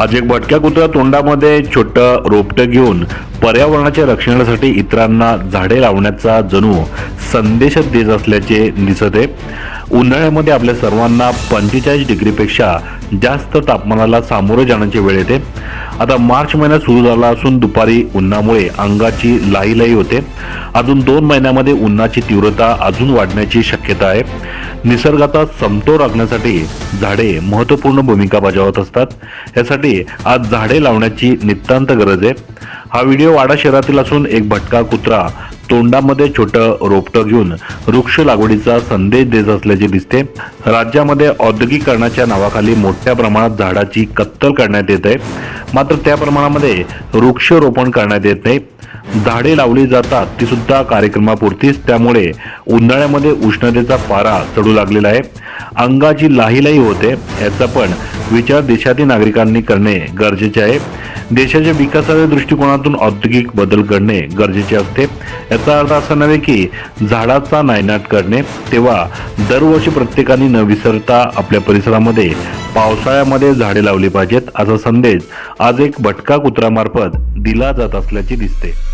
आज एक भटक्या कुत्रा तोंडामध्ये छोटं रोपटं घेऊन पर्यावरणाच्या रक्षणासाठी इतरांना झाडे लावण्याचा जणू संदेशच देत असल्याचे दिसत आहे. उन्हाळ्यामध्ये आपल्या सर्वांना पंचेचाळीस डिग्रीपेक्षा जास्त तापमानाला सामोरे जाण्याची वेळ येते. आता मार्च महिना सुरू झाला असून दुपारी उन्हामुळे अंगाची लाई लाई होते. अजून दोन महिन्यामध्ये उन्हाची तीव्रता अजून वाढण्याची शक्यता आहे. निसर्गाचा समतोल राखण्यासाठी झाडे महत्त्वपूर्ण भूमिका बजावत असतात. यासाठी आज झाडे लावण्याची नितांत गरज आहे. हा व्हिडिओ वाडा शहरातील असून एक भटका कुत्रा तोंडामध्ये छोटं रोपटं घेऊन वृक्ष लागवडीचा संदेश देत असल्याचे दिसते. राज्यामध्ये औद्योगिकरणाच्या नावाखाली मोठ्या प्रमाणात झाडाची कत्तल करण्यात येत आहे. मात्र त्या प्रमाणामध्ये वृक्षरोपण करण्यात येत नाही. झाडे लावली जातात ती सुद्धा कार्यक्रमापुरतीच. त्यामुळे उन्हाळ्यामध्ये उष्णतेचा पारा चढू लागलेला आहे. अंगाची लाहीलाही होते. याचा पण विचार देशातील नागरिकांनी करणे गरजेचे आहे. देशाच्या विकासाच्या दृष्टिकोनातून औद्योगिक बदल करणे गरजेचे असते. याचा अर्थ असा नव्हे की झाडाचा नायनाट करणे. तेव्हा दरवर्षी प्रत्येकाने न विसरता आपल्या परिसरामध्ये पावसाळ्यामध्ये झाडे लावली पाहिजेत असा संदेश आज एक भटका कुत्रामार्फत दिला जात असल्याचे दिसते.